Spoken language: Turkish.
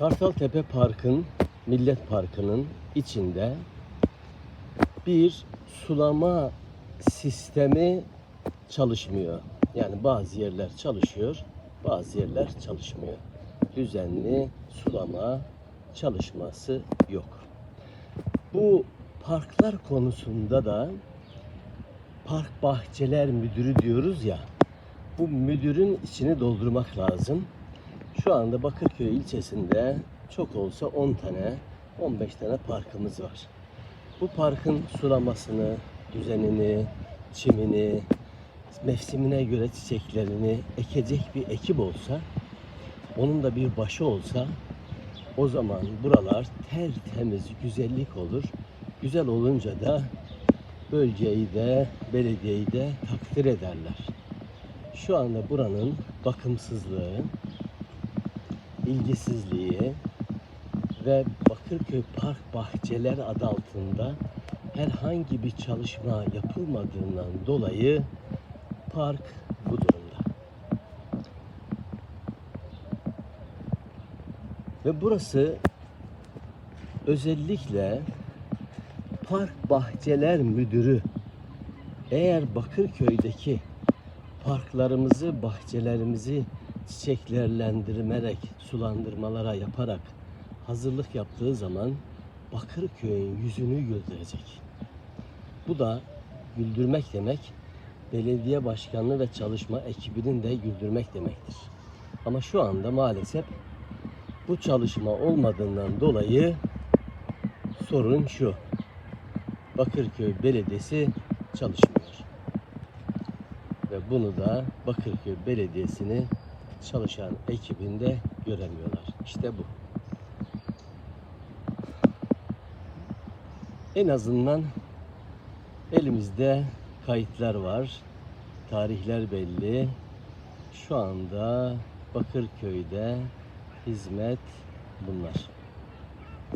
Kartaltepe Park'ın, Millet Parkı'nın içinde bir sulama sistemi çalışmıyor. Yani bazı yerler çalışıyor, bazı yerler çalışmıyor. Düzenli sulama çalışması yok. Bu parklar konusunda da park bahçeler müdürü diyoruz ya. Bu müdürün içini doldurmak lazım. Şu anda Bakırköy ilçesinde çok olsa 10 tane, 15 tane parkımız var. Bu parkın sulamasını, düzenini, çimini, mevsimine göre çiçeklerini ekecek bir ekip olsa, onun da bir başı olsa o zaman buralar tertemiz güzellik olur. Güzel olunca da bölgeyi de belediyeyi de takdir ederler. Şu anda buranın bakımsızlığı, ilgisizliği ve Bakırköy Park Bahçeler adı altında herhangi bir çalışma yapılmadığından dolayı park bu durumda. Ve burası özellikle Park Bahçeler Müdürü eğer Bakırköy'deki parklarımızı, bahçelerimizi çiçeklerlendirmerek, sulandırmalara yaparak hazırlık yaptığı zaman Bakırköy'ün yüzünü güldürecek. Bu da güldürmek demek, belediye başkanlığı ve çalışma ekibinin de güldürmek demektir. Ama şu anda maalesef bu çalışma olmadığından dolayı sorun şu. Bakırköy Belediyesi çalışmıyor. Ve bunu da Bakırköy Belediyesi'ni çalışan ekibinde göremiyorlar. İşte bu. En azından elimizde kayıtlar var. Tarihler belli. Şu anda Bakırköy'de hizmet bunlar.